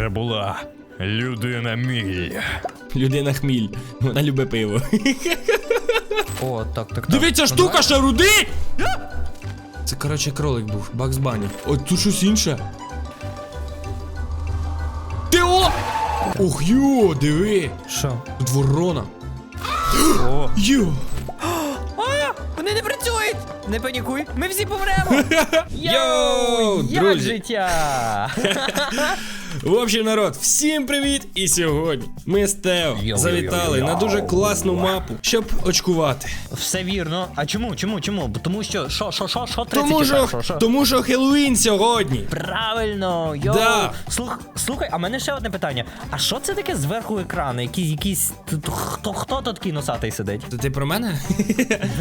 Це була людина міль. Людина хміль. Вона любить пиво. О, так, так, так. Дивіться, штука ще рудий! Це, коротше, кролик був, Бакс Бані. О, тут щось інше. Ти о! Ух, йо, диви! Що? Тут ворона. О. Йо! А, вони не працюють! Не панікуй, ми всі помремо! Йоу, як друзі. життя! В общем, народ, всім привіт! І сьогодні ми з Тео завітали на дуже класну мапу, щоб очкувати. Все вірно. А чому? Чому? Чому? Тому що що, що, що, що, Тому що, 31-го, що? тому що Хеллоуін сьогодні. Правильно, йоу. Да. Слух, слухай, а в мене ще одне питання. А що це таке зверху екрану? Якийсь, тут хто, хто тут такий носатий сидить? То ти про мене?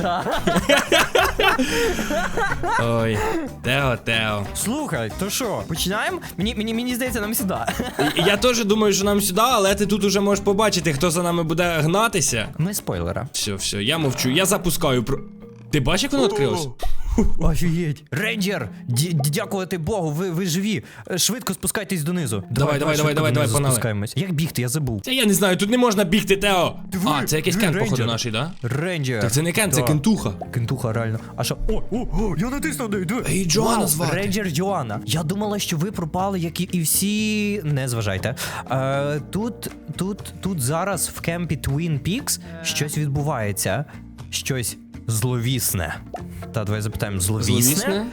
Да. Ой, Тео, Тео. Слухай, то що, починаємо? Мені, мені, мені здається, нам сюди. Я теж думаю, що нам сюди, але ти тут уже можеш побачити, хто за нами буде гнатися. Ми спойлера. Все, все, я мовчу, я запускаю про. Ти бачиш, як воно відкрилось? Офігеть. Рейнджер, ді- дякувати Богу, ви, ви живі. Е, Швидко спускайтесь донизу. давай, давай, швидко давай, донизу давай, погнали. спускаємось. Як бігти, я забув. Це я не знаю, тут не можна бігти, Тео. Диви, А, це якийсь диви, кент, походу, рейнджер. наш, да? Рейнджер. Так це не кент, це Да. кентуха. Кентуха, реально. А що? О, о, о, я натиснув, диви, диви. Ей, Джоанна Вау, звати. Рейнджер Джоанна. Я думала, що ви пропали, як і, і всі. Не зважайте. Е, тут, тут, тут зараз в кемпі Twin Peaks щось відбувається. Щось зловісне. Та давай запитаємо, зловісне? Зловісне?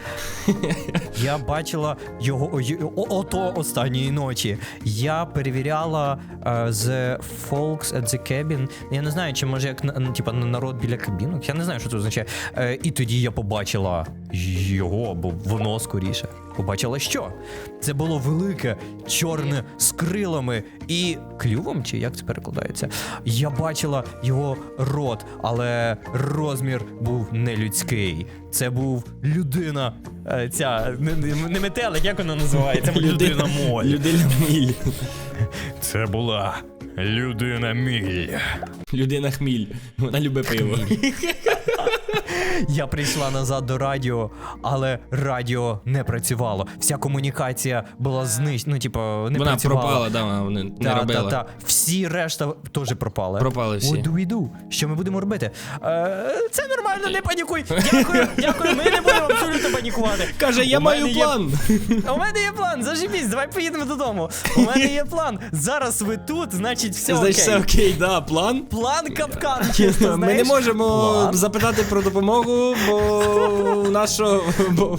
Я бачила його ото останньої ночі. Я перевіряла uh, з Folks at the Cabin. Я не знаю, чи може як на- типа на- народ біля кабінок. Я не знаю, що це означає. Uh, і тоді я побачила його, або воно скоріше. Побачила що? Це було велике, чорне з крилами і клювом, чи як це перекладається? Я бачила його рот, але розмір був нелюдський. Це був людина. е, Ця не, не- не метелик, як вона називається? Людина моль. Людина міль. Це була людина міль. Людина хміль. Вона любить пиво. Я прийшла назад до радіо, але радіо не працювало. Вся комунікація була знищена. Ну, типу, не Вона працювала. пропала, да, вона не, та, робила. та. Всі решта теж пропали. Пропали всі. What do we do? Що ми будемо робити? Е, це нормально, не панікуй. Дякую, дякую. Ми не будемо абсолютно панікувати. Каже, я У маю мене є- план. У мене є план, заживіть, давай поїдемо додому. У мене є план. Зараз ви тут, значить, все окей. Значить, все окей, да, план. План капкан, чесно, Ми не знаєш? можемо План. запитати про допомогу, бо у нас що. Бо...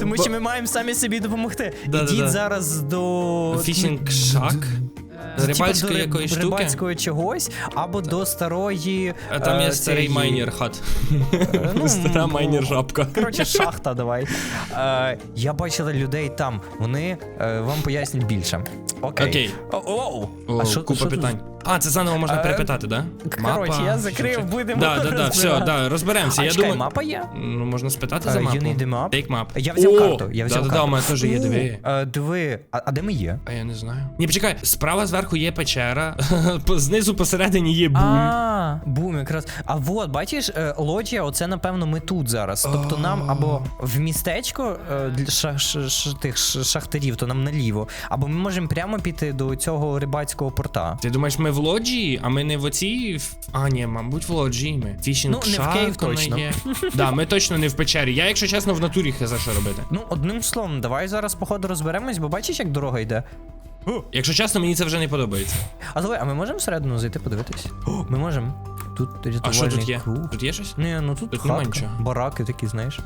Тому що ми маємо самі собі допомогти. Да-да-да. Ідіть зараз до Фішінг шак. Типа Рибальської до якоїсь штуки. рибальської чогось, або до старої. А там е, є старий цієї- майнер хат. ну, Стара майнер жабка. Коротше, шахта, давай. Е, я бачила людей там. Вони е, вам пояснять більше. Окей. Окей. О, оу. О, а що, купа що тут? питань. А, це заново можна Е, перепитати, да? коротше, я закрив, будемо Да, да, да, все, розбирати. да, розберемося. А Я чекай, думаю. мапа є? Ну, можна спитати Е, за you мапу. need the map? Take map. Я взяв О, карту, я взяв да, да, карту. Да, у мене теж є, диви. Е, диви, а, а де ми є? А я не знаю. Ні, почекай, справа зверху є печера, по- знизу посередині є бум. А, бум, якраз. А от, бачиш, е, лоджія, оце напевно ми тут зараз. Тобто нам або в містечко е, для ша- ш- ш- тих ш- шахтарів, то нам наліво, або ми можемо прямо піти до цього рибацького порта. Ти думаєш, ми в лоджії, а ми не в оцій. А, ні, мабуть, в лоджії ми. Фішінг Ну, не в Київ точно. Є. Да, ми точно не в печері. Я, якщо чесно, в натурі хиза що робити. Ну, одним словом, давай зараз, походу, розберемось, бо бачиш, як дорога йде. Якщо чесно, мені це вже не подобається. А давай, а ми можемо всередину зайти подивитись? О, ми можемо. Тут рятувальний А що тут є? круг. Тут є щось? Ні, ну тут, Тут нема хатка, нічого. бараки такі, знаєш.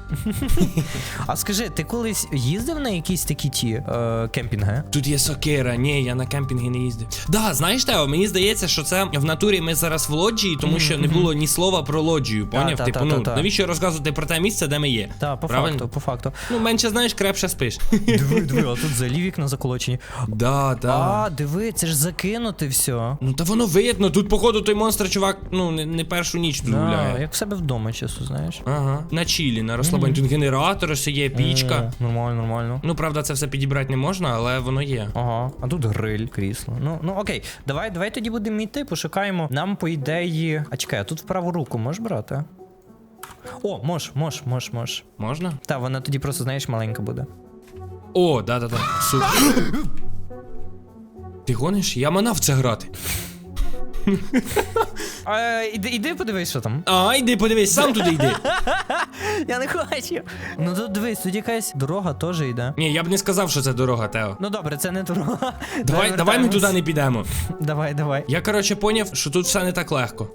а скажи, ти колись їздив на якісь такі ті е, кемпінги? Тут є сокира. Ні, я на кемпінги не їздив. Да, знаєш, Тео, мені здається, що це в натурі ми зараз в лоджії, тому що не було ні слова про лоджію. Поняв? та, Типу, та, ну та, та. навіщо розказувати про те місце, де ми є? Так, по Правильно? факту, по факту. Ну, менше знаєш, крепше спиш. Диви, диви, а тут взагалі вікна заколочені. Да, да. А, диви, це ж закинути все. Ну та воно видно, тут, походу, той монстр, чувак, ну, не, не першу ніч тут гуляє. як в себе вдома, чесно, знаєш. Ага. На чілі, на розслабоні. Тут генератор, ось є пічка. Е, Нормально, нормально. Ну, правда, це все підібрати не можна, але воно є. Ага, а тут гриль, крісло. Ну, ну окей, давай, давай тоді будемо йти, пошукаємо. Нам по ідеї. А чекай, а тут в праву руку можеш брати? О, мож, мож, мож, мож. Можна? Та, вона тоді просто, знаєш, маленька буде. О, да-да-да. Супер. Ти гониш? Я манав це грати. Е, іди, іди подивись, що там. А, йди подивись, сам туди йди. Я не хочу. Ну тут дивись, тут якась дорога теж йде. Ні, я б не сказав, що це дорога, Тео. Ну добре, це не дорога. Давай, давай ми туди не підемо. Давай, давай. Я, коротше, поняв, що тут все не так легко.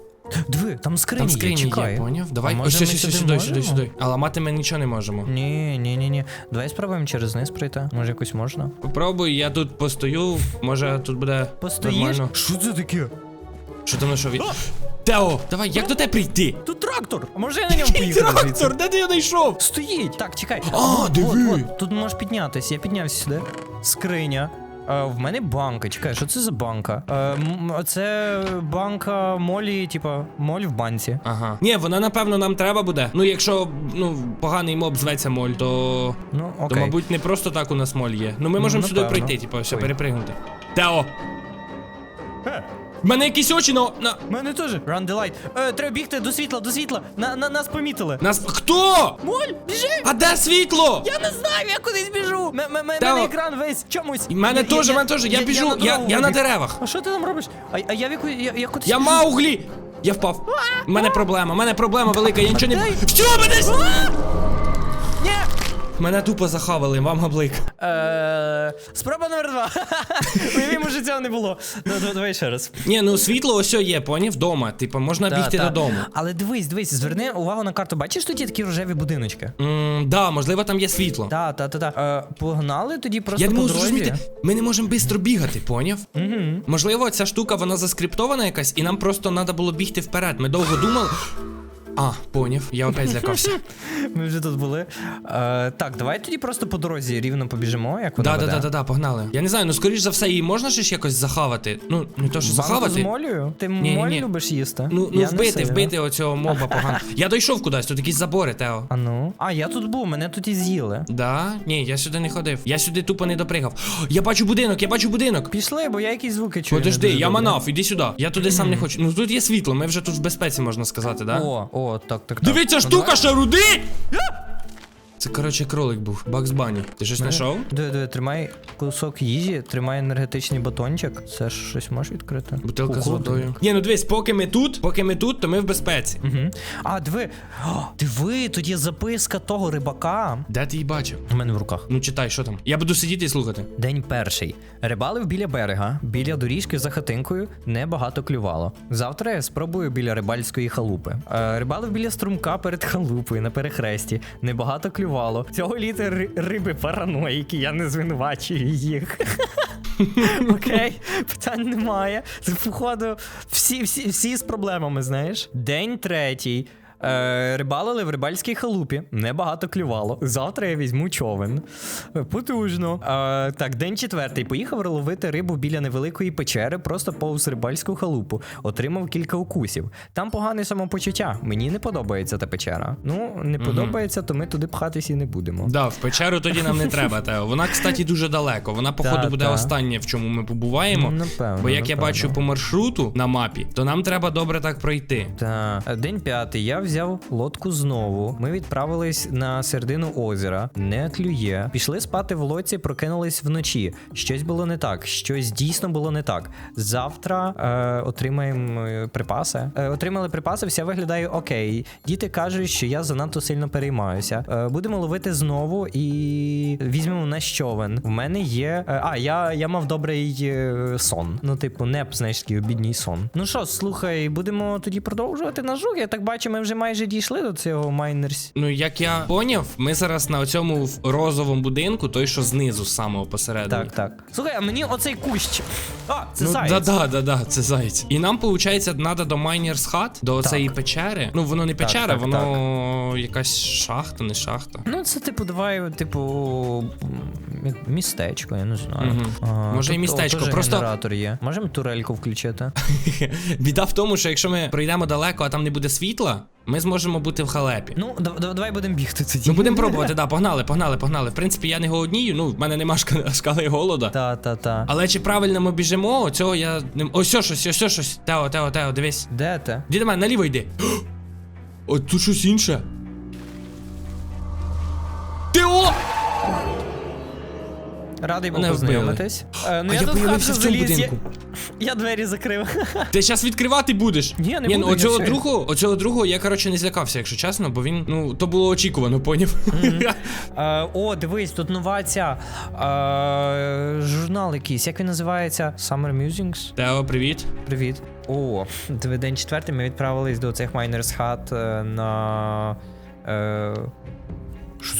Диви, там скрині, Там скрині є, чекай. поняв? Давай, А може ми сюди, сюди сюди, сюди, сюди. А ламати ми нічого не можемо. Ні, ні, ні, ні. Давай спробуємо через низ пройти. Може якось можна? Попробуй, я тут постою, може тут буде Постоїш? нормально. Що це таке? Що там на що від... Тео, давай, як до тебе прийти? Тут трактор! А може я на ньому поїхав? Трактор, де ти його знайшов? Стоїть! Так, чекай. А, диви! Тут можеш піднятися. Я піднявся сюди. Скриня. Е, в мене банка. Чекай, що це за банка? Е, м- це банка молі, типа, моль в банці. Ага. Ні, вона напевно нам треба буде. Ну, якщо ну поганий моб зветься моль, то. Ну, То, окей. мабуть, не просто так у нас моль є. Ну ми можемо сюди напевно. пройти, типу, все Ой. перепригнути. Тео! В мене якісь очі на. на... Мене теж. Run the light. Е, треба бігти до світла, до світла. На, на, нас помітили. Нас. Хто? Моль, біжи! А де світло? Я не знаю, я кудись біжу. М- м- м- мене екран весь чомусь. І мене теж, мене теж. Я біжу, я, я на вибіг. деревах. А що ти там робиш? А, а я в яку я, я кудись Я біжу. Мауглі! Я впав. У мене проблема, у мене проблема велика, я нічого не. Дай. Що мене? с- Ні! Мене тупо захавали, вам габлик. Е, Спроба номер два. Уявімо, що цього не було. Ну, ну, Давай ще раз. Ні, ну світло ось є, поняв? Вдома. Типу, можна бігти додому. Але дивись, дивись, зверни увагу на карту. Бачиш тут є такі рожеві будиночки? Да, можливо, там є світло. Так, так, так. Е, Погнали тоді просто Я не можу зрозуміти, ми не можемо швидко бігати, поняв? Можливо, ця штука вона заскриптована якась, і нам просто треба було бігти вперед. Ми довго думали. А, поняв, я опять злякався. Ми вже тут були. Е, так, давай тоді просто по дорозі рівно побіжимо, як вона Да, да, веде. да, да, да, погнали. Я не знаю, ну скоріш за все, її можна ж якось захавати. Ну, не то, що Банку захавати. з молею? Ти Ні, моль ні. любиш їсти? Ну, ну Я не вбити, сильно. вбити оцього моба погано. Я дійшов кудись, тут якісь забори, Тео. А ну. А, я тут був, мене тут і з'їли. Да? Ні, я сюди не ходив. Я сюди тупо не допригав. О, я бачу будинок, я бачу будинок. Пішли, бо я якісь звуки чую. Подожди, дуже я добре. манав, іди сюди. Я туди сам не хочу. Ну тут є світло, ми вже тут в безпеці, можна сказати, да? О, о, так, так, так. Дивіться, Ну, штука ще руди! Це, коротше, кролик був. Бакс Бані. Ти щось знайшов? Диви, диви, тримай кусок їжі, тримай енергетичний батончик. Це ж щось можеш відкрити? Бутилка з водою. Ні, ну дивись, поки ми тут, поки ми тут, то ми в безпеці. Мгм. А, диви. О, диви, тут є записка того рибака. Де ти її бачив? У мене в руках. Ну читай, що там. Я буду сидіти і слухати. День перший. Рибалив біля берега, біля доріжки за хатинкою небагато клювало. Завтра я спробую біля рибальської халупи. Е, рибалив біля струмка перед халупою на перехресті. Небагато клювало. Цього літа ри- риби параноїки, я не звинувачую їх. Окей, питань немає. Це, походу, всі, всі, всі з проблемами, знаєш. День третій. Е, рибалили в рибальській халупі. Небагато клювало. Завтра я візьму човен. Потужно. Е, так, день четвертий. Поїхав ловити рибу біля невеликої печери, просто повз рибальську халупу. Отримав кілька укусів. Там погане самопочуття. Мені не подобається та печера. Ну, не подобається, то ми туди пхатись і не будемо. Да, в печеру тоді нам не треба, Тео. Вона, кстати, дуже далеко. Вона, походу, буде та. останнє, в чому ми побуваємо. Ну, напевно, Бо як я бачу по маршруту на мапі, то нам треба добре так пройти. Та Е, день п'ятий. Я взяв лодку знову. Ми відправились на середину озера. Не клює. Пішли спати в лодці, прокинулись вночі. Щось було не так. Щось дійсно було не так. Завтра е, отримаємо е, припаси. Е, отримали припаси, все виглядає окей. Діти кажуть, що я занадто сильно переймаюся. Е, будемо ловити знову і візьмемо на човен. В мене є. е, а, я, я мав добрий е, сон. Ну, типу, неп, знаєш, такий обідній сон. Ну що, слухай, будемо тоді продовжувати наш рух. Я так бачу, ми вже майже дійшли до цього майнерс. Ну, як я поняв, ми зараз на цьому розовому будинку, той, що знизу, з самого посередині. Так, так. Слухай, а мені оцей кущ. А, це Ну, заяць. да, да, да, да, це заєць. І нам, виходить, треба до Miners Hut, до цієї печери. Ну, воно не печера, так, воно якась шахта, не шахта. Ну, це типу, давай, типу, містечко, я не знаю. Мгм. А, Може, і містечко, теж просто- генератор є. Можемо турельку включити. Біда в тому, що якщо ми пройдемо далеко, а там не буде світла, ми зможемо бути в халепі. Ну, да- да- давай будемо бігти тоді. Ну, будемо пробувати, да, погнали, погнали, погнали. В принципі, я не голоднію, ну, в мене нема шка- шкали голода. Та, та, та. Але чи правильно ми біжимо, цього я не. Ось що щось, ось що щось. Тео, Тео, Тео, дивись. Де ти? Іди до мене, наліво йди. О, тут щось інше. Тео! Радий був познайомитись. Е, ну а я, я появився в цьому заліз, будинку. я двері закрив. Ти зараз відкривати будеш? Ні, не Ні, буду, ну оцього все. другого, оцього другого я, коротше, не злякався, якщо чесно, бо він, ну, то було очікувано, поняв? Е, о, дивись, тут нова ця е, журнал якийсь. Як він називається? Summer Musings? Тео, привіт. Привіт. О, день четвертий. Ми відправились до цих майнерс хат на. Е,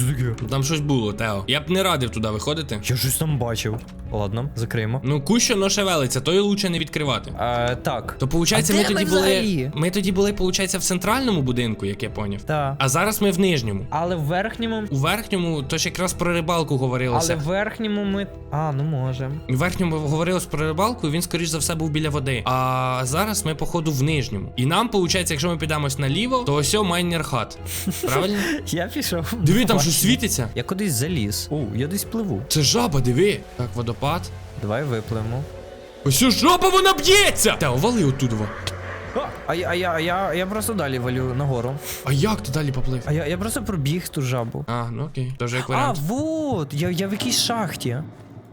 це таке? Там щось було, Тео. Я б не радив туди виходити. Я щось там бачив. Ладно, закриємо. Ну, кущо но шевелиться, то й лучше не відкривати. Е, так. То виходить, А ми де тоді ми були. взагалі? Ми тоді були, виходить, в центральному будинку, як я поняв. Так. А зараз ми в нижньому. Але в верхньому. У верхньому, то ж якраз про рибалку говорилося. Але в верхньому ми. А, ну можемо. У верхньому говорилось про рибалку, і він, скоріш за все, був біля води. А зараз ми, походу, в нижньому. І нам, виходить, якщо ми підемось наліво, то ось о майнер хат. Правильно? Я пішов. Диви, там Бачу. Щось світиться. Я кудись заліз. О, я десь пливу. Це жаба, диви. Так, водопад. Давай випливемо. Ось жаба, вона б'ється! Та овали оттуда. А я, а я, а я, я просто далі валю нагору. А як ти далі поплив? А я, я просто пробіг ту жабу. А, ну окей, тоже як А, варіант. вот, я, я в якійсь шахті.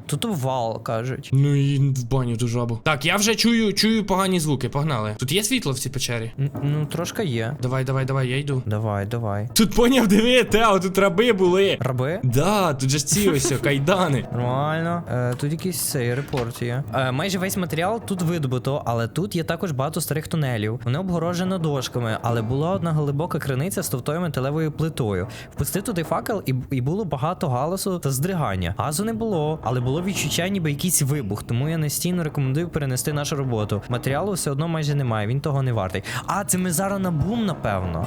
Тут вал, кажуть. Ну і в баню ту жабу. Так, я вже чую, чую погані звуки, погнали. Тут є світло в цій печері? Н- Ну, трошки є. Давай, давай, давай, я йду. Давай, давай. Тут поняв, диви, Тео, тут раби були. Раби? Да, тут же ж ці ось кайдани. Нормально. Е, тут якийсь цей репорт є. Е, майже весь матеріал тут видобуто, але тут є також багато старих тунелів. Вони обгорожені дошками, але була одна глибока криниця з товтою металевою плитою. Впусти туди факел, і, і було багато галасу та здригання. Газу не було, але було відчуття, ніби якийсь вибух. Тому я настійно рекомендую перенести нашу роботу. Матеріалу все одно майже немає, він того не вартий. А, це ми зараз на бум, напевно.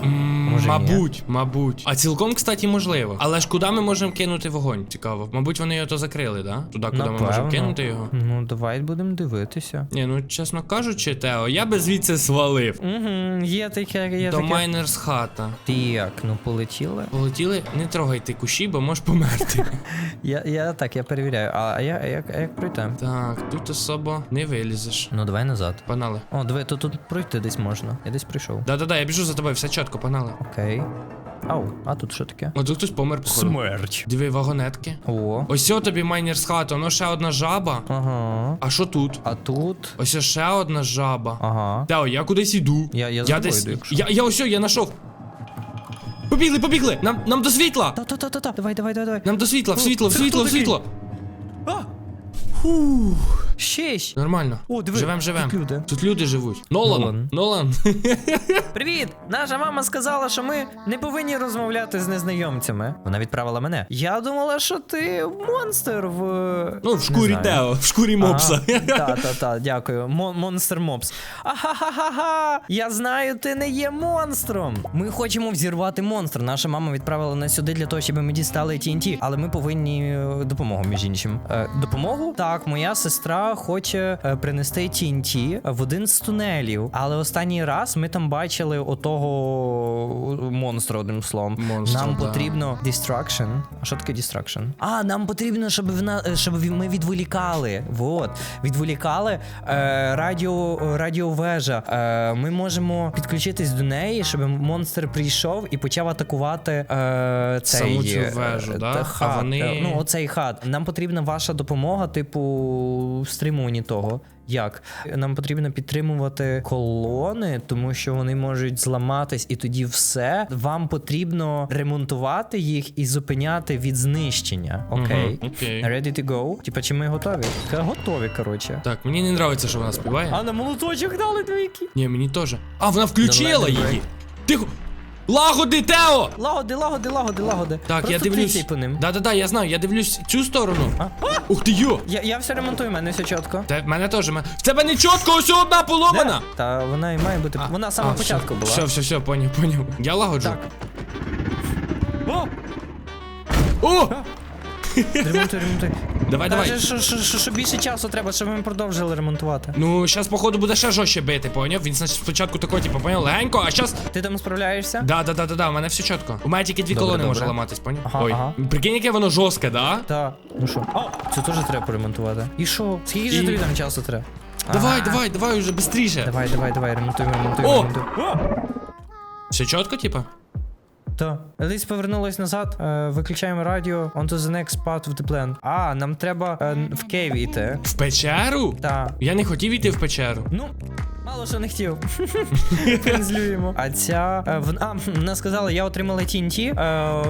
Може, ні? мабуть, мабуть. А цілком, кстати, можливо. Але ж куди ми можемо кинути вогонь? Цікаво. Мабуть, вони його то закрили, да? Туди, куди ми можемо кинути його. Ну, давай будемо дивитися. Ні, ну чесно кажучи, Тео, я би звідси свалив. Угу, є таке, є До таке. майнерс хата. Так, ну полетіли. Полетіли, не трогайте кущі, бо можеш померти. Я, я так, я перевіряю. А, а я, а як, а як пройти? так, тут особо не вилізеш. Ну, давай назад. Погнали. О, диви, тут, тут пройти десь можна. Я десь прийшов. Да-да-да, я біжу за тобою, все чітко, погнали. Окей. Ау, а тут що таке? О, тут хтось помер, походу. Смерть. Диви, вагонетки. О. Ось о тобі майнерс хата, воно ще одна жаба. Ага. А що тут? А тут. Ось ще одна жаба. Ага. Тео, я кудись іду. Я, я, за Я десь. йду, якщо. Я, я ось, о, я знайшов. Побігли, побігли! Нам, нам до світла! Та-та-та-та, давай, давай, давай, давай. Нам до світла, в О, світло, в світло, в такий? Ще ж. Нормально. О, диви, Живем, живем. тут люди. Тут люди живуть. Нолан. Нолан. Нолан. Привіт! Наша мама сказала, що ми не повинні розмовляти з незнайомцями. Вона відправила мене. Я думала, що ти монстр в. Ну, в шкурі Тео, в шкурі мопса. Та, та, та, дякую. Мон- Монстр Мопс. Ахахахаха! Я знаю, ти не є монстром. Ми хочемо взірвати монстр. Наша мама відправила нас сюди для того, щоб ми дістали TNT, але ми повинні е, допомогу, між іншим. Е, допомогу? Так, моя сестра хоче е, принести TNT в один з тунелів. Але останній раз ми там бачили отого монстра, одним словом. Монстра, Нам да. потрібно Distraction. А що таке Distraction? А, нам потрібно, щоб вона щоб ми відволікали. Вот. Відволікали е, радіо, радіовежа. Е, ми можемо підключитись до неї, щоб монстр прийшов і почав атакувати е, цей Саму цю е, вежу, да? та А вони- Е, Ну, оцей хат. Нам потрібна ваша допомога, типу, стримуванні того. Як? Нам потрібно підтримувати колони, тому що вони можуть зламатись, і тоді все. Вам потрібно ремонтувати їх і зупиняти від знищення. Окей. Мгм, окей. Ready to go? Типа, чи ми готові? Ка- Готові, коротше. Так, мені не подобається, що вона співає. А на молоточок дали двійки. Ні, мені теж. А, вона включила її. Тихо! Лагоди, Тео! Лагоди, лагоди, лагоди, лагоди. Так, Просто я дивлюсь. по ним. Да-да-да, я знаю, я дивлюсь цю сторону. А? Ух ти йо! Я, я все ремонтую, в мене все чітко. Та в мене теж. В тебе не чітко, ось одна поломана! Та вона і має бути. А, вона з самого а, початку все, була. Все, все, все, поняв, поняв. Я лагоджу. Так. О! О! Ремонтуй, ремонтуй. Давай, давай. Каже, що, що, що, що більше часу треба, щоб ми продовжили ремонтувати. Ну, зараз, походу, буде ще жорстче бити, поняв? Він значить, спочатку такой, типу, поняв, легенько, а зараз. Ти там справляєшся? Да, да, да, да, да, у мене все чітко. У мене тільки дві Добре, колони добре. може ламатись, поняв? Ага, Ой. ага. Прикинь, яке воно жорстке, да? Так. Ну що? О, це теж треба поремонтувати. І що? Скільки ж І- тобі там часу треба? Давай, А, давай, давай уже быстріше. Давай, давай, давай, ремонтуємо, ремонтуємо, О! ремонтуємо. Все чітко, типа? Так. Еліс повернулась назад, е, виключаємо радіо, on to the next part of the plan. А, нам треба е, в кейв іти. В печеру? Так. Я не хотів іти в печеру. Ну, мало що не хотів. Транслюємо. А ця. е, в- А, вона сказала, я отримала TNT.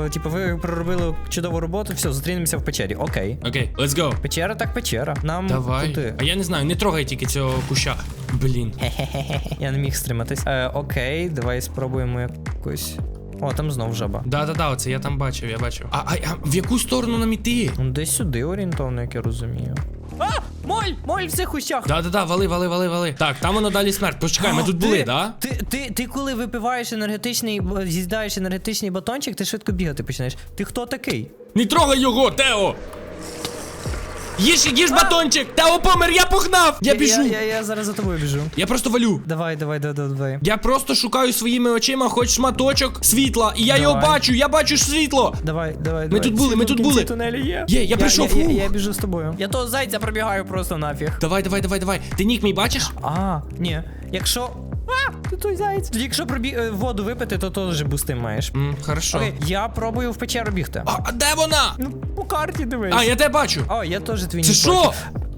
Е, типу, ви проробили чудову роботу, все, зустрінемося в печері. Окей. Окей, let's go. Печера так печера. Нам Давай. туди. А я не знаю, не трогай тільки цього куща. Блін. Я не міг стриматись. Е, окей, давай спробуємо якусь. О, там знов жаба. Да-да-да, оце я там бачив, я бачив. А, а, а в яку сторону нам іти? Ну, Десь сюди орієнтовно, як я розумію. А! Моль! Моль в цих кущах! Да-да-да, вали, вали, вали, вали. Так, там воно далі смерть. Почекай, ми тут Ти- були, да? Ти, ти, ти коли випиваєш енергетичний, б- з'їдаєш енергетичний батончик, ти швидко бігати починаєш. Ти хто такий? Не трогай його, Тео! Їж, їж батончик! Тео помер, я погнав! Я біжу! Я, я, я зараз за тобою біжу. Я просто валю. Давай, давай, давай, давай. Я просто шукаю своїми очима хоч шматочок світла, і я його бачу, я бачу світло! Давай, давай, давай. тут були, ми тут були. Тунелі є. Є, я прийшов, Я, я, фух. я біжу з тобою. Я того зайця пробігаю просто нафіг. Давай, давай, давай, давай. Ти нік мій бачиш? А, ні. Якщо. А, той заєць. Якщо пробі... е, воду випити, то теж бусти маєш. М, хорошо. Окей, я пробую в печеру бігти. А, а де вона? Ну, по карті дивись. А, я тебе бачу. О, я теж твій Це що? бачу.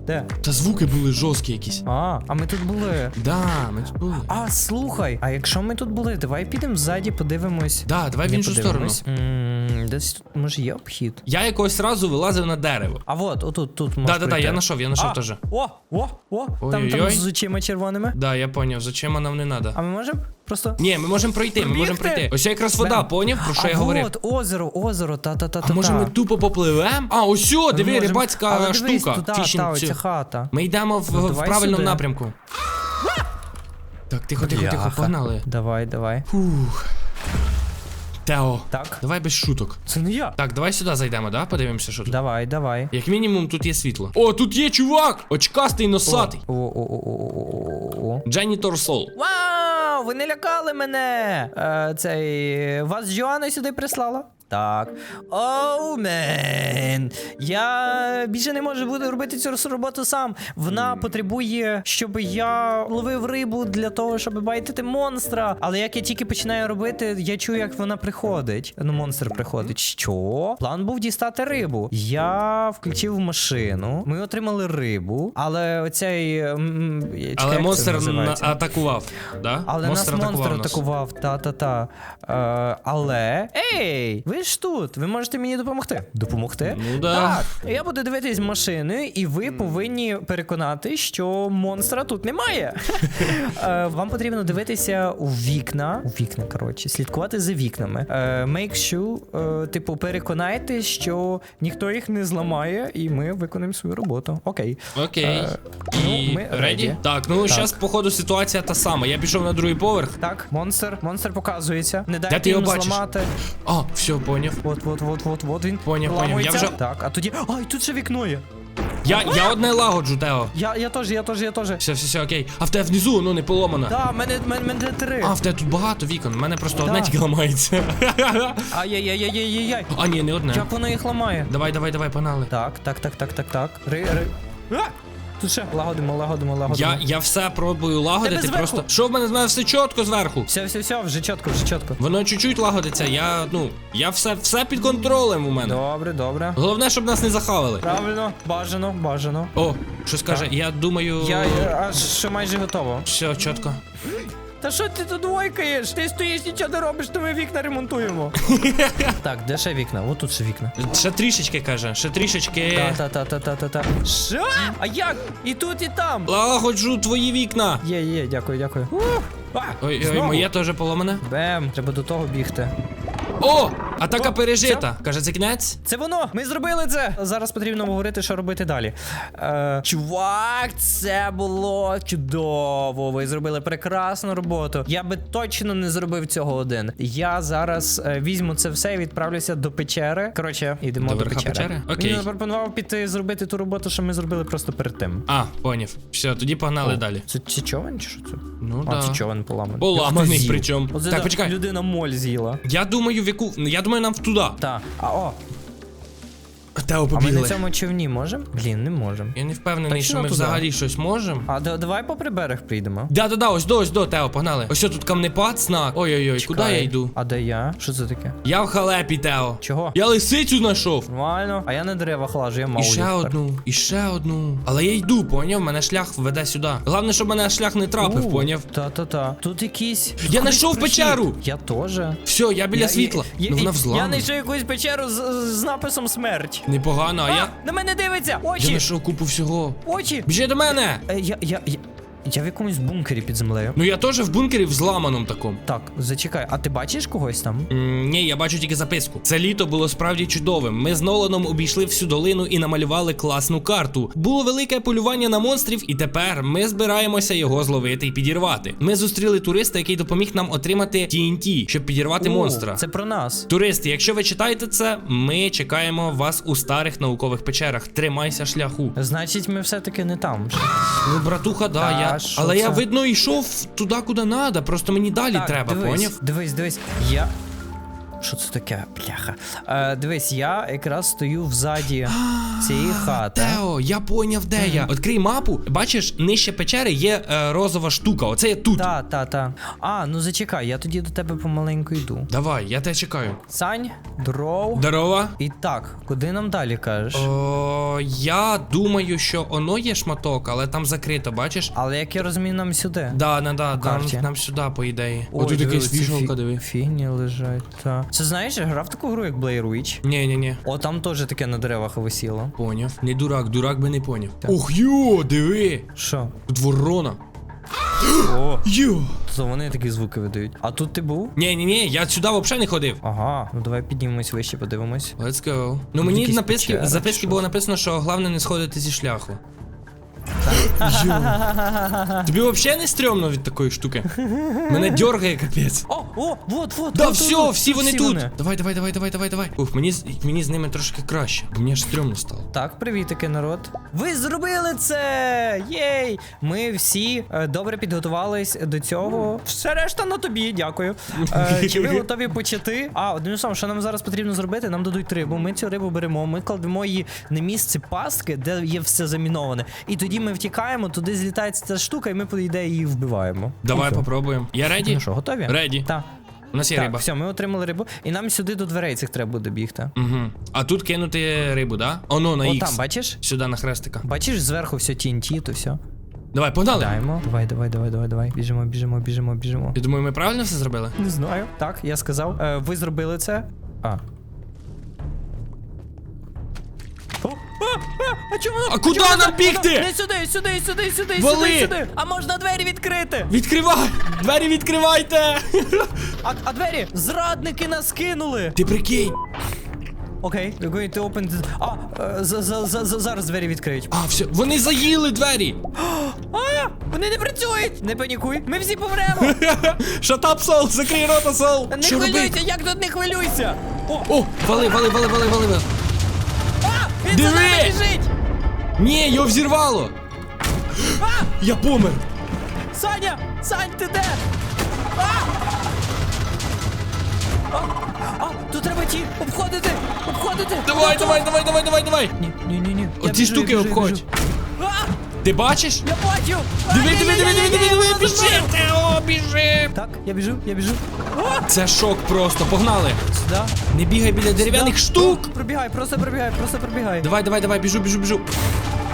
Де? Та звуки були жорсткі якісь. А, а ми тут були. Да, ми тут були. А, слухай, а якщо ми тут були, давай підемо ззаді, подивимось. Да, давай в іншу сторону. подивимось. М, Десь тут, може, є обхід. Я якось разу вилазив на дерево. А от, отут, тут можна. Да-да-да, я знайшов, я знайшов теж. О, о, о, там, там Ой-ой-ой. з очима червоними. Да, я поняв, зачем нам не надо. А ми можемо просто. Ні, ми можемо пройти, ми можемо пройти. Ось якраз вода, Бем. поняв, про що я говорив. от, озеро, озеро, та-та-та-та. А може ми тупо попливем? А, ось сьо, диви, рибацька штука. Туди, Фішінг та, цю. оця хата. Ми йдемо в, Ну, в давай правильному сюди. напрямку. Так, тихо, тихо, тихо, Бляха. погнали. Давай, давай. Фух. Тео, Так. давай без шуток. Це не я. Так, давай сюди зайдемо, да? Подивимося, що тут. Давай, давай. Як мінімум, тут є світло. О, тут є чувак! Очкастий носатий. О, о, о, о, о, о, о. Дженіtor Сол. Вау, ви не лякали мене. Е, цей вас Джоанна сюди прислала? Так. Оу, мен. Я більше не можу буду робити цю роботу сам. Вона потребує, щоб я ловив рибу для того, щоб байтити монстра. Але як я тільки починаю робити, я чую, як вона приходить. Ну, монстр приходить. Що? План був дістати рибу. Я включив машину. Ми отримали рибу, але оцей. чекай, Але монстр на- атакував. Да? Але монстр нас монстр атакував, та-та-та. Е, але. Ей! Ви ж тут! Ви можете мені допомогти. Допомогти? Ну да. Так. Я буду дивитись машиною, і ви повинні переконати, що монстра тут немає. Е, Вам потрібно дивитися у вікна. У вікна, коротше, слідкувати за вікнами. Е, Make sure, е, типу, переконайте, що ніхто їх не зламає, і ми виконаємо свою роботу. Окей. Окей. І ну, ми реді? Так, ну зараз, походу, ситуація та сама. Я пішов на другий поверх. Так, монстр, монстр показується. Не дайте його зламати. А, все, поняв. От, от, от, от, от він. Поняв, поняв. Я ламується. вже- Так, а тоді. Ай, тут ще вікно є. Я, я одне лагоджу, Тео. Я, я теж, я теж, я теж. Все, все, все, окей. А в тебе внизу, ну не поломано. Да, мене, мене, мене три. А, в тебе тут багато вікон, в мене просто Да. одне тільки ламається. Ай-яй-яй-яй-яй-яй. А, ні, не одне. Як воно їх ламає? Давай, давай, давай, погнали. Так, так, так, так, так, так. Ри, ри. А! Тут ще лагодимо, лагодимо, лагодимо. Я, я все пробую лагодити, Тебе зверху. просто. Що в мене з мене все чітко зверху? Все, все, все, вже чітко, вже чітко. Воно чуть-чуть лагодиться, я, ну, я все, все під контролем у мене. Добре, добре. Головне, щоб нас не захавали. Правильно, бажано, бажано. О, щось каже, я думаю. Я я аж що майже готово. Все, чітко. Та що ти тут двойкаєш? Ти стоїш, нічого не робиш, то ми вікна ремонтуємо. так, де ще вікна? От тут ще вікна. Ще трішечки каже, ще трішечки. Та-та-та-та-та-та. Що? А як? І тут, і там. Лагоджу твої вікна. Є, є, дякую, дякую. Ух. А, Ой, ой, знову. моє теж поломане. Бем, треба до того бігти. О! Атака О, пережита. Каже, це кінець? Це воно! Ми зробили це! Зараз потрібно говорити, що робити далі. Е, чувак, це було чудово. Ви зробили прекрасну роботу. Я би точно не зробив цього один. Я зараз е, візьму це все і відправлюся до печери. Коротше, йдемо До до, печери. печери? Окей. Він запропонував піти зробити ту роботу, що ми зробили просто перед тим. А, поняв. Все, тоді погнали далі. Це, це човен чи що це? Ну А, да. це човен поламаний. Поламаний причому. Так, почекай. Людина моль з'їла. Я думаю, в яку. Я думаю, нам туди. Так. А о, Тео А ми побігли. на цьому човні можемо? Блін, не можемо. Я не впевнений, Точно що ми туди? взагалі щось можемо. А да- давай попри берег прийдемо. Да, да, да, ось до, ось до, Тео, погнали. Ось що тут камнепад, знак. Ой-ой-ой, куди Чекай. я йду? А де я? Що це таке? Я в халепі, Тео. Чого? Я лисицю знайшов. Нормально. А я на деревах лажу, я І мав. ще одну, і ще одну. Але я йду, поняв? Мене шлях веде сюди. Головне, щоб мене шлях не трапив, поняв? Та-та-та. Тут якісь. Я знайшов прохід. печеру. Я теж. Все, я біля Я- світла. я- ну вона я- Я взламана. знайшов якусь печеру з, з написом смерть. Непогано, а я. На мене дивиться! Я Очі! знайшов купу всього. Очі! Біжи до мене! Е, я, я, я, я в якомусь бункері під землею. Ну я теж в бункері взламаному такому. Так, зачекай, а ти бачиш когось там? М, Ні, я бачу тільки записку. Це літо було справді чудовим. Ми з Ноланом обійшли всю долину і намалювали класну карту. Було велике полювання на монстрів, і тепер ми збираємося його зловити і підірвати. Ми зустріли туриста, який допоміг нам отримати TNT, щоб підірвати О, монстра. Це про нас. Туристи, якщо ви читаєте це, ми чекаємо вас у старих наукових печерах. Тримайся шляху. Значить, ми все-таки не там. Ну, братуха, да, Та, що Але я це? видно йшов туди, куди надо. Просто мені далі треба, дивись, поняв? Дивись, дивись. Я. Що це таке? Бляха. Е, дивись, я якраз стою взаді цієї хати. Тео, я поняв, де я. Відкрий мапу. Бачиш, нижче печери є е, розова штука. Оце я тут. Та, та, та. А, ну зачекай, я тоді до тебе помаленьку йду. Давай, я тебе чекаю. Сань, дров. Здорова. І так, куди нам далі кажеш? О, я думаю, що воно є шматок, але там закрито, бачиш? Але як я розумію, нам сюди. Да, не да, нам, карті. нам сюди, по ідеї. Ой, О, тут диви, якась оці вішалка, фі- диви. Фігні лежать. Та. Це знаєш, я грав таку гру, як Blair Witch. Ні, ні, ні. О, там теж таке на деревах висіло. Поняв. Не дурак, дурак би не поняв. Ох, йо, диви. Що? Тут ворона. О, Йо. то вони такі звуки видають. А тут ти був? Ні, ні, ні, я сюди взагалі не ходив. Ага, ну давай піднімемось вище, подивимось. Let's go. Ну мені якісь написки, печери, записки було написано, що головне не сходити зі шляху. Йо. Тобі взагалі не стрьомно від такої штуки? Мене дьоргає капець. О, о, вот, вот. Да, вот, все, вот, всі вони тут. вони. Давай, давай, давай, давай, давай, давай. Ух, мені, з- мені з ними трошки краще. Мені аж стрьомно стало. Так, привітики, народ. Ви зробили це! Єй! Ми всі е, добре підготувались до цього. Все решта на тобі, дякую. Е, чи ви готові почати? А, одним словом, що нам зараз потрібно зробити? Нам дадуть рибу. Ми цю рибу беремо, ми кладемо її на місце пастки, де є все заміноване. І тоді ми втікаємо, туди злітає ця штука, і ми по ідеї її вбиваємо. Давай все. попробуємо. Я реді? Ну що, готові? Реді. Так. У нас є Так, риба. все, ми отримали рибу, і нам сюди до дверей цих треба буде бігти. Угу. А тут кинути рибу, да? Оно на О, там, бачиш? Сюди на хрестика. Бачиш зверху все TNT, то все. Давай, погнали. Даємо. Давай, давай, давай, давай, давай. Біжимо, біжимо, біжимо, біжимо. Я думаю, ми правильно все зробили? Не знаю. Так, я сказав. Е, ви зробили це. А. а, а, а чому А куди чому нам бігти? воно- Не сюди, сюди, сюди, сюди, Вали! сюди, сюди. А можна двері відкрити? Відкривай! Двері відкривайте! А, а двері зрадники нас кинули. Ти прикинь! Окей, we're going to open the... А, е, за, за, за, за, зараз двері відкриють. А, все, вони заїли двері! А, вони не працюють. Не панікуй, ми всі помремо. Up, Сол! Закрий рота, Сол! Не Що хвилюйся, робити? як тут не хвилюйся. О, О, вали, вали, вали, вали, вали, вали. А, він Диви! за нами біжить. Ні, його взірвало! Я помер! Саня! Сань, ти де? А! А, а, тут треба ті обходити! Обходити! Давай, давай, давай, давай, давай, давай! Ні, ні, ні, ні. Оці штуки обходь! А, Ти бачиш? я бачу! Диви, диви, диви, диви, диви, диви, біжи! Тео, біжи! Так, я біжу, я біжу. Це шок просто, погнали! сюди. Не бігай біля дерев'яних штук! Пробігай, просто пробігай, просто пробігай. Давай, давай, давай, біжу, біжу, біжу!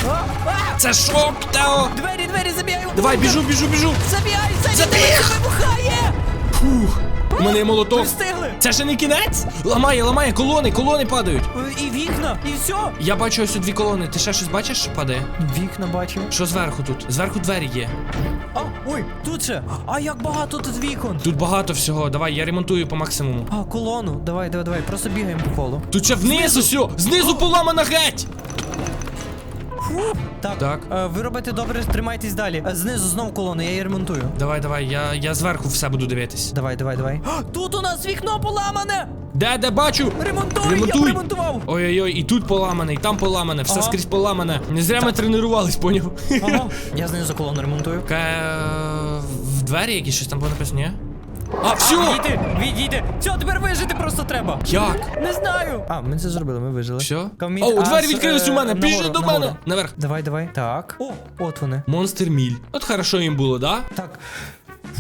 А, а, Це шок, Тео! двері, двері, забігай. Давай, біжу, біжу, біжу! Забігай, Саня, Забіг. вибухає! Фух, у мене є Ми молоток. встигли. Це ще не кінець? Ламає, ламає, колони, колони падають. Е, І вікна, і все. Я бачу ось дві колони. Ти ще щось бачиш, що падає? Вікна бачу. Що зверху тут? Зверху двері є. А, ой, тут ще. А як багато тут вікон. Тут багато всього. Давай, я ремонтую по максимуму. А, колону. Давай, давай, давай. Просто бігаємо по колу. Тут ще вниз усьо! Знизу поламана геть! Фу. Так. Так. Е, ви робите добре, тримайтесь далі. Е, знизу знову колону, я її ремонтую. Давай, давай, я, я зверху все буду дивитись. Давай, давай, давай. А, тут у нас вікно поламане! Де, де бачу? Ремонтуй, я Ремонтуй. ремонтував! Ой-ой-ой, і тут поламане, і там поламане, все Ага. скрізь поламане. Не зря ми тренувались, поняв? Ага. Я знизу колону ремонтую. Ка- В двері якісь щось там було написано, ні? А, все! Відійди, відійди. Все, тепер вижити просто треба. Як? Не знаю. А, ми це зробили, ми вижили. Все? Commit О, двері us, відкрились е, у мене. Біжи до нагору. мене. Наверх. Давай, давай. Так. О, от вони. Монстр міль. От хорошо їм було, да? Так.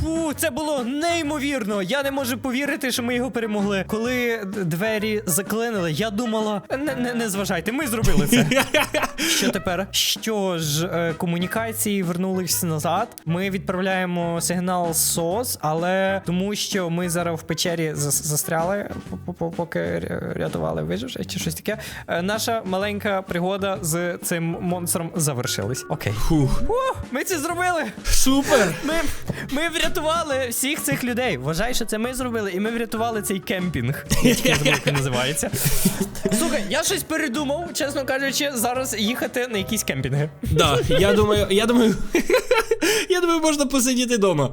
Фу, це було неймовірно. Я не можу повірити, що ми його перемогли. Коли д- двері заклинили, я думала, не, не, не зважайте, ми зробили це. Що тепер? Що ж, е, комунікації вернулись назад. Ми відправляємо сигнал SOS, але тому що ми зараз в печері застряли, по- по- поки ря- рятували виживши чи щось таке. е, Наша маленька пригода з цим монстром завершилась. Окей. Фух. Ух, ми це зробили! Супер! Ми, ми врятували всіх цих людей. Вважай, що це ми зробили, і ми врятували цей кемпінг. Як називається. Слухай, я щось передумав, чесно кажучи, зараз їхати на якісь кемпінги. Да, я думаю, я думаю. Я думаю, можна посидіти вдома.